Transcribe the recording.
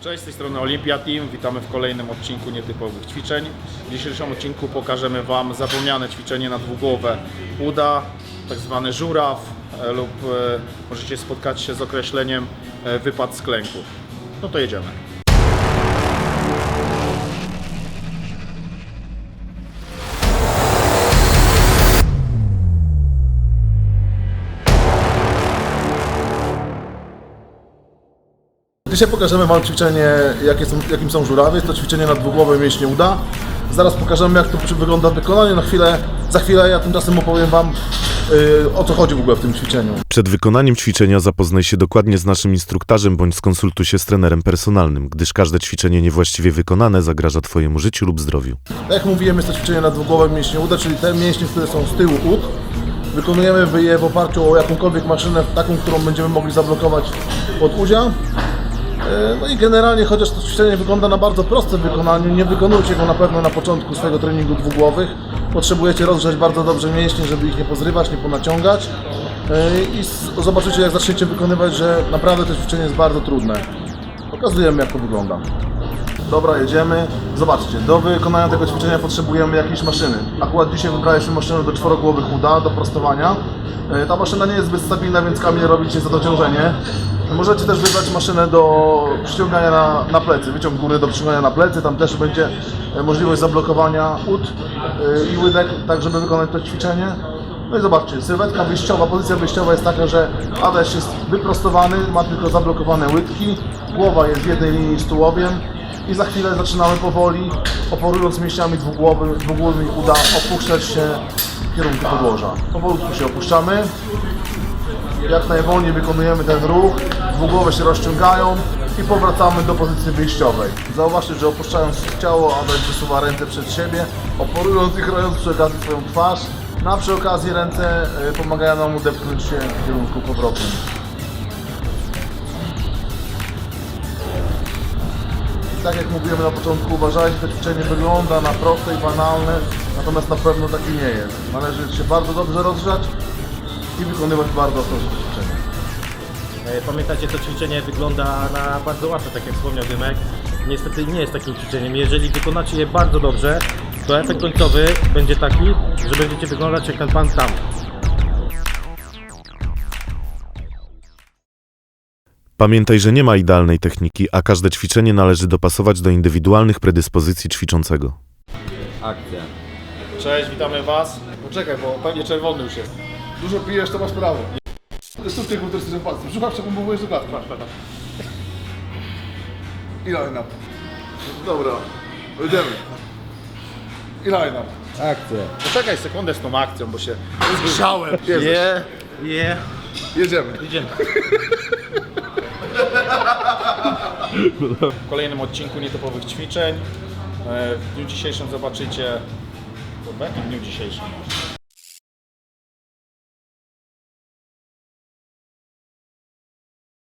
Cześć, z tej strony Olympia Team. Witamy w kolejnym odcinku nietypowych ćwiczeń. W dzisiejszym odcinku pokażemy Wam zapomniane ćwiczenie na dwugłowę uda, tak zwany żuraw e, lub e, możecie spotkać się z określeniem e, wypad z klęku. No to jedziemy. Dzisiaj pokażemy Wam ćwiczenie, jakie są, jakim są żurawy. Jest to ćwiczenie na dwugłowe mięśnie uda. Zaraz pokażemy, jak to wygląda w wykonaniu. Na chwilę, za chwilę ja tymczasem opowiem Wam, yy, o co chodzi w ogóle w tym ćwiczeniu. Przed wykonaniem ćwiczenia zapoznaj się dokładnie z naszym instruktarzem bądź skonsultuj się z trenerem personalnym, gdyż każde ćwiczenie niewłaściwie wykonane zagraża Twojemu życiu lub zdrowiu. Tak jak mówiłem, jest to ćwiczenie na dwugłowe mięśnie uda, czyli te mięśnie, które są z tyłu ud. Wykonujemy je w oparciu o jakąkolwiek maszynę, taką, którą będziemy mogli zablokować pod udział. Yy, No i generalnie, chociaż to ćwiczenie wygląda na bardzo proste w wykonaniu, nie wykonujcie go na pewno na początku swojego treningu dwugłowych. Potrzebujecie rozgrzać bardzo dobrze mięśnie, żeby ich nie pozrywać, nie ponaciągać. Yy, I zobaczycie, jak zaczniecie wykonywać, że naprawdę to ćwiczenie jest bardzo trudne. Pokazujemy, jak to wygląda. Dobra, jedziemy. Zobaczcie, do wykonania tego ćwiczenia potrzebujemy jakiejś maszyny. Akurat dzisiaj wybraliśmy maszynę do czworogłowych uda, do prostowania. E, Ta maszyna nie jest zbyt stabilna, więc kamień robić jest za to ciążenie. Możecie też wybrać maszynę do przyciągania na, na plecy, wyciąg górny do przyciągania na plecy. Tam też będzie e, możliwość zablokowania ud e, i łydek, tak żeby wykonać to ćwiczenie. No i zobaczcie, sylwetka wyjściowa, pozycja wyjściowa jest taka, że Adaś jest wyprostowany, ma tylko zablokowane łydki, głowa jest w jednej linii z tułowiem i za chwilę zaczynamy powoli, oporując mięśniami dwugłowy, dwugłowymi uda opuszczać się w kierunku podłoża. Powolutku się opuszczamy. Jak najwolniej wykonujemy ten ruch, dwugłowe się rozciągają i powracamy do pozycji wyjściowej. Zauważcie, że opuszczając ciało, Adaś wysuwa ręce przed siebie, oporując i chrojąc przy okazji swoją twarz. Na przy okazji ręce y, pomagają nam udepchnąć się w kierunku powrotnym. tak jak mówiłem na początku, uważajcie, to ćwiczenie wygląda na proste i banalne, natomiast na pewno takie nie jest. Należy się bardzo dobrze rozgrzać i wykonywać bardzo ostrożne ćwiczenie. E, Pamiętacie, to ćwiczenie wygląda na bardzo łatwe, tak jak wspomniał Dymek. Niestety nie jest takim ćwiczeniem. Jeżeli wykonacie je bardzo dobrze, to efekt końcowy będzie taki, że będziecie wyglądać jak ten pan tam. Pamiętaj, że nie ma idealnej techniki, a każde ćwiczenie należy dopasować do indywidualnych predyspozycji ćwiczącego. Akcja. Cześć, witamy Was. Poczekaj, bo Pewnie czerwony już jest. Dużo pijesz, to masz prawo. Stóp tych kulturystycznych palców. Brzucha przepompowujesz do klatki. I line up. Dobra, jedziemy. I line up. Akcja. Poczekaj sekundę z tą akcją, bo się Grzałem. Jezus. Je, je, Jedziemy. idziemy. w kolejnym odcinku nietypowych ćwiczeń. E, W dniu dzisiejszym zobaczycie. W jakim dniu dzisiejszym?